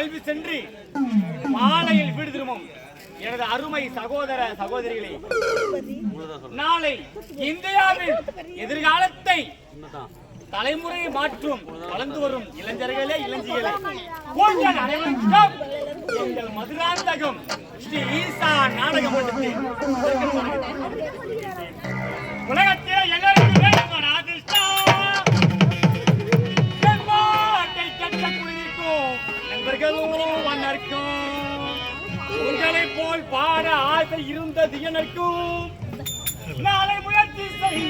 கல்வி சென்று மாலையில் வீடு திரும்பும் எனது அருமை சகோதர சகோதரிகளே நாளை இந்தியாவில் எதிர்காலத்தை தலைமுறை மாற்றும் வளர்ந்து வரும் இளைஞர்களே இளைஞர்களே உங்கள் எங்கள் மதுராந்தகம் ஸ்ரீ ஈசா நாடகம் போல் பாட ஆசை இருந்தது எனக்கும். நாளை முயற்சி செய்.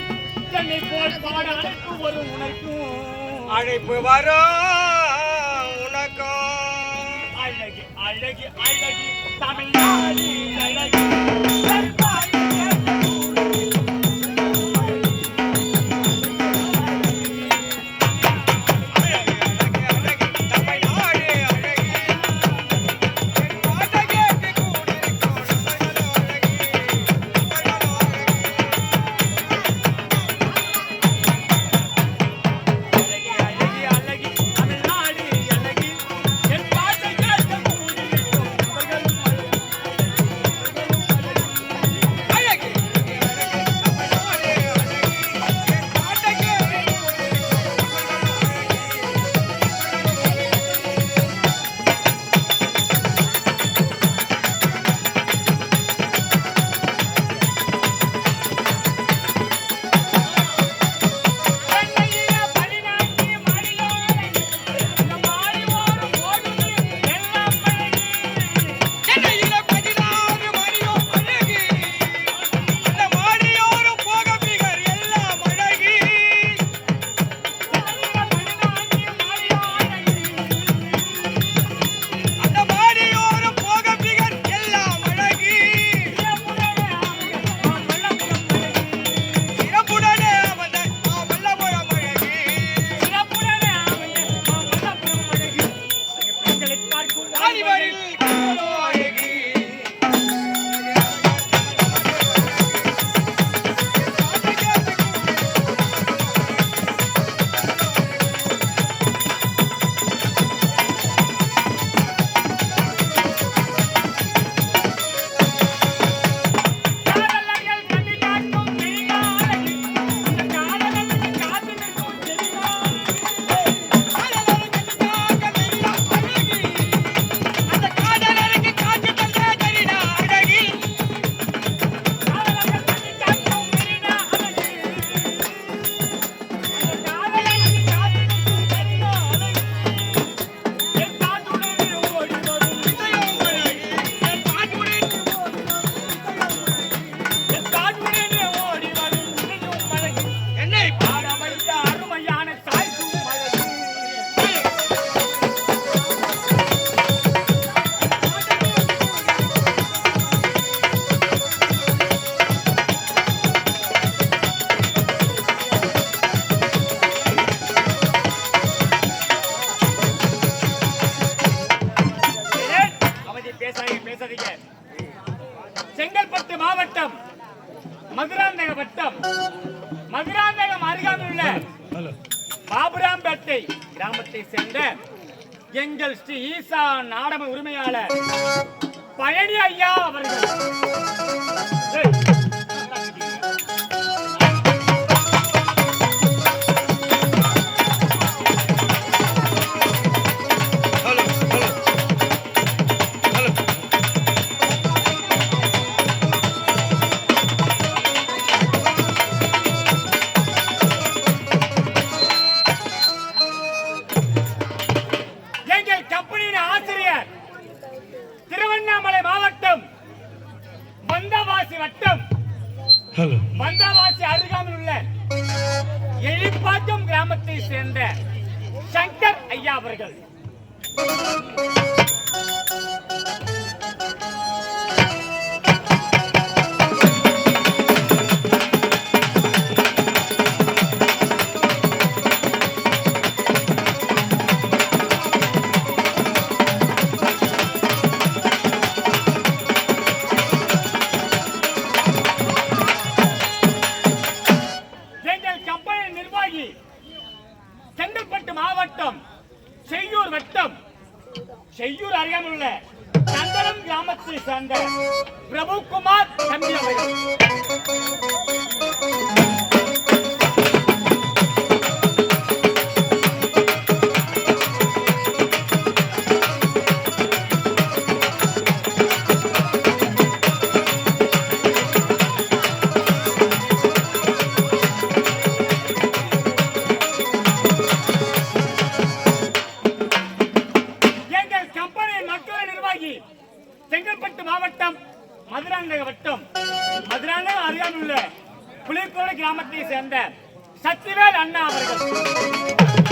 என்னை போல் பாட அழைப்பு வரும் உனக்கும். அழைப்பு வரும் உனக்கும். அழகி அழகி அழகி தமிழ்நாடு அழகி. சிங்கம் கிராமத்தை சேர்ந்த சங்கர் ஐயா அவர்கள். வேலூர் வட்டம் செய்யூர் அருகாமல் உள்ள சந்தனம் கிராமத்தை சார்ந்த பிரபுகுமார் தம்பி அவர்கள் செங்கல்பட்டு மாவட்டம் மதுராங்க வட்டம். மதுராங்க அருகாமல் உள்ள புலிக்கோடு கிராமத்தை சேர்ந்த சத்திவேல் அண்ணா அவர்கள்.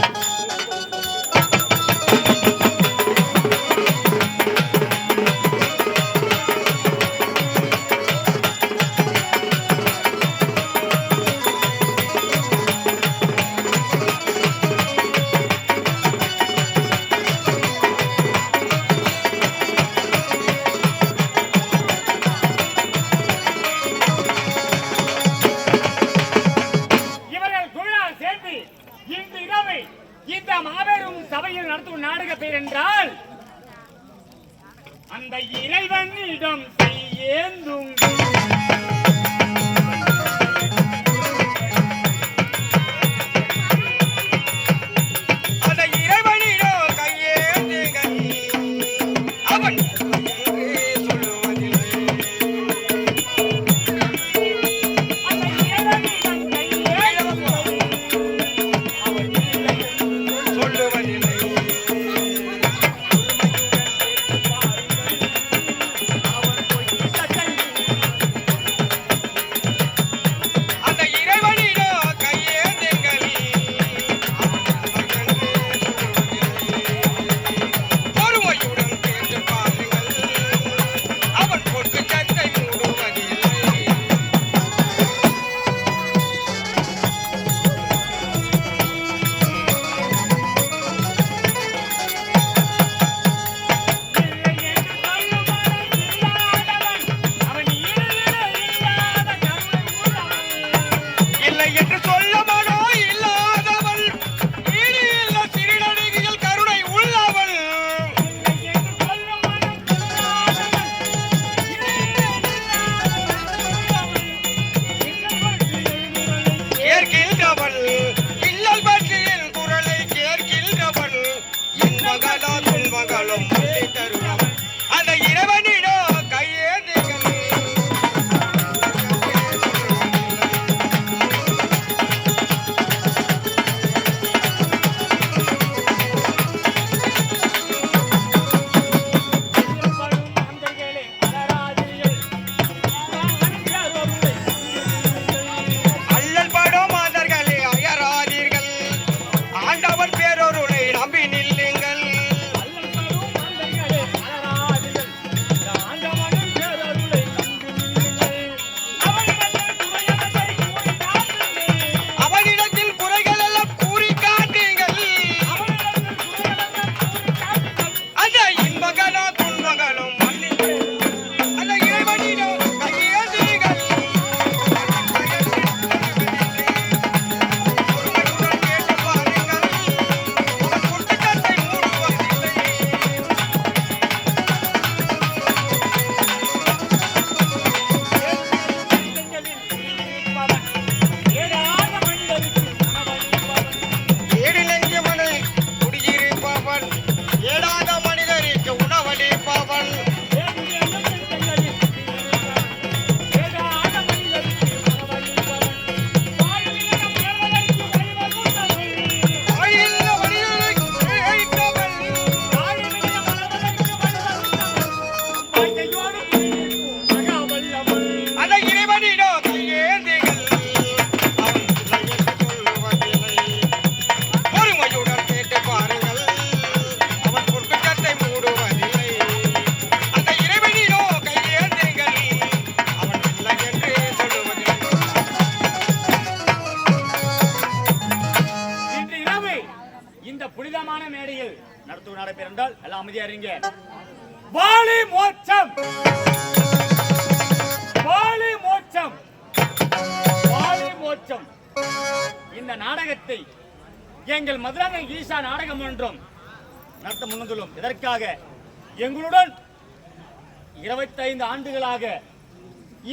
நாடகம் ஒன்றும். நடத்த முன்னதுள்ளோம் இதற்காக எங்களுடன் இருபத்தைந்து ஆண்டுகளாக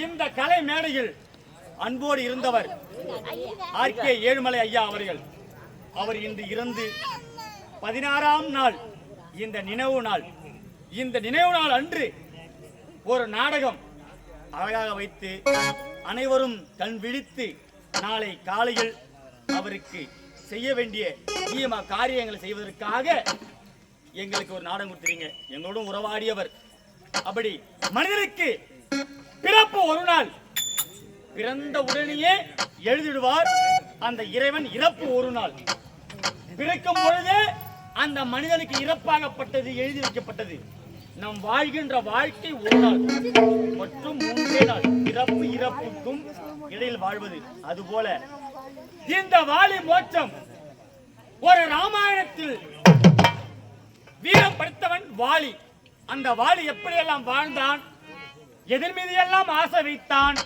இந்த கலை மேடையில் அன்போடு இருந்தவர் ஆர் கே ஏழுமலை ஐயா அவர்கள். அவர் இன்று இருந்து பதினாறாம் நாள் இந்த நினைவு நாள். இந்த நினைவு நாள் அன்று ஒரு நாடகம் அழகாக வைத்து அனைவரும் கண் விழித்து நாளை காலையில் அவருக்கு செய்ய வேண்டிய முக்கியமா காரியங்களை செய்வதற்காக எங்களுக்கு ஒரு நாடகம் கொடுத்துறீங்க. எங்களோடும் உறவாடியவர். அப்படி மனிதனுக்கு பிறப்பு ஒரு நாள். பிறந்த உடனேயே எழுதிடுவார். அந்த இறைவன் இறப்பு ஒரு நாள். பிறக்கும் பொழுது அந்த மனிதனுக்கு இறப்பாகப்பட்டது எழுதி வைக்கப்பட்டது. நம் வாழ்கின்ற வாழ்க்கை ஒரு நாள். மற்றும் இறப்பு இறப்புக்கும் இடையில் வாழ்வது. அதுபோல இந்த வாலி மோட்சம் ஒரு ராமாயணத்தில் வீரம் படுத்தவன் வாலி. அந்த வாலி எப்படியெல்லாம் வாழ்ந்தான்? எதிர் எல்லாம் ஆசை வைத்தான்.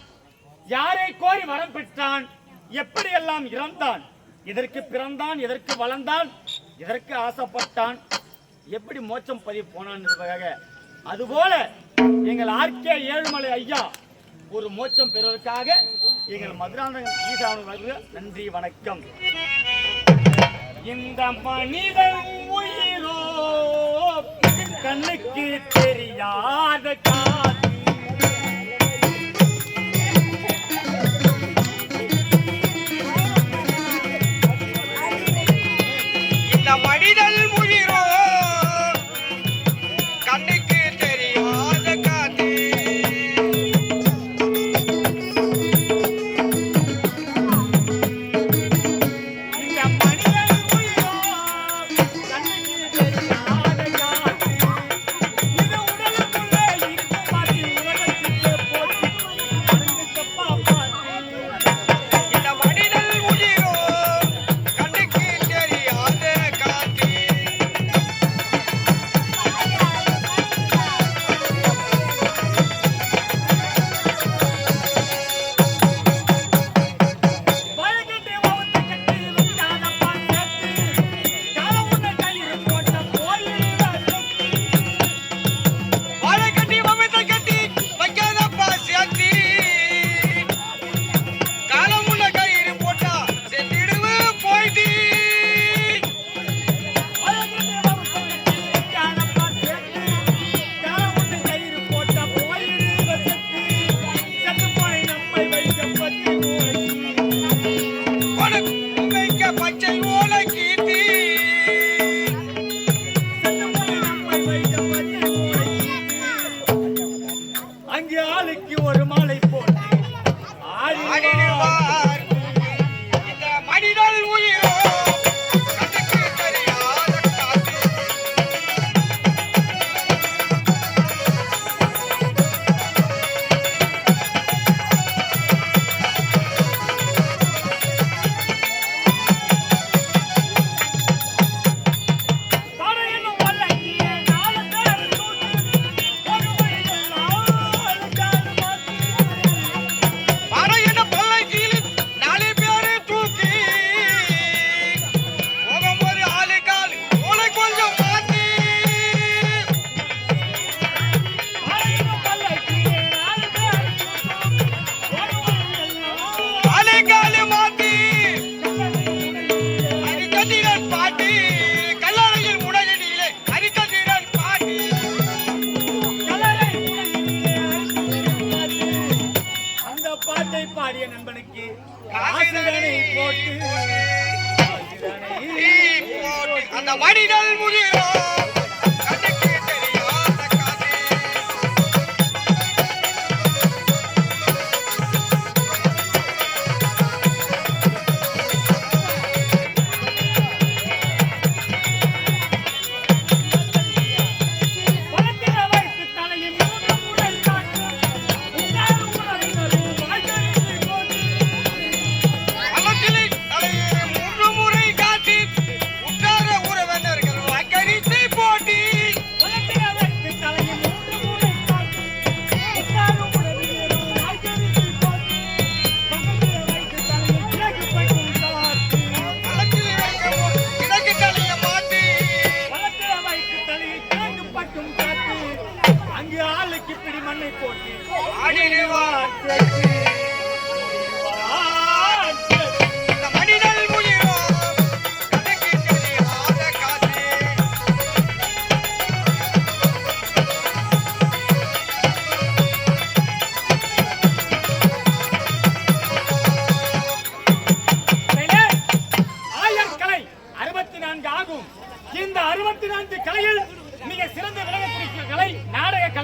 யாரை கோரி வரம் பெற்றான்? எப்படியெல்லாம் இறந்தான்? இதற்கு பிறந்தான்? எதற்கு வளர்ந்தான்? எதற்கு ஆசைப்பட்டான்? எப்படி மோட்சம் பதிவு போனான் அதுபோல எங்கள் ஆர்கே ஏழுமலை ஐயா ஒரு மோச்சம் பெறுவதற்காக எங்கள் மதுராந்தக ஈசாவுக்கு நன்றி வணக்கம். இந்த மனிதன் உயிரோ கண்ணுக்கு தெரியாத கா மடிகள் முழு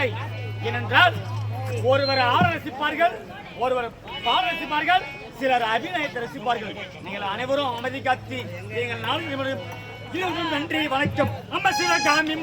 இல்லை. ஏனென்றால் ஒருவர் ஆட ரசிப்பார்கள் ஒருவர் பாட ரசிப்பார்கள் சிலர் அபிநயத்தை ரசிப்பார்கள். நீங்கள் அனைவரும் அமைதி காத்தி நீங்கள் நாலு நன்றி வணக்கம். நம்ம சிவகாமி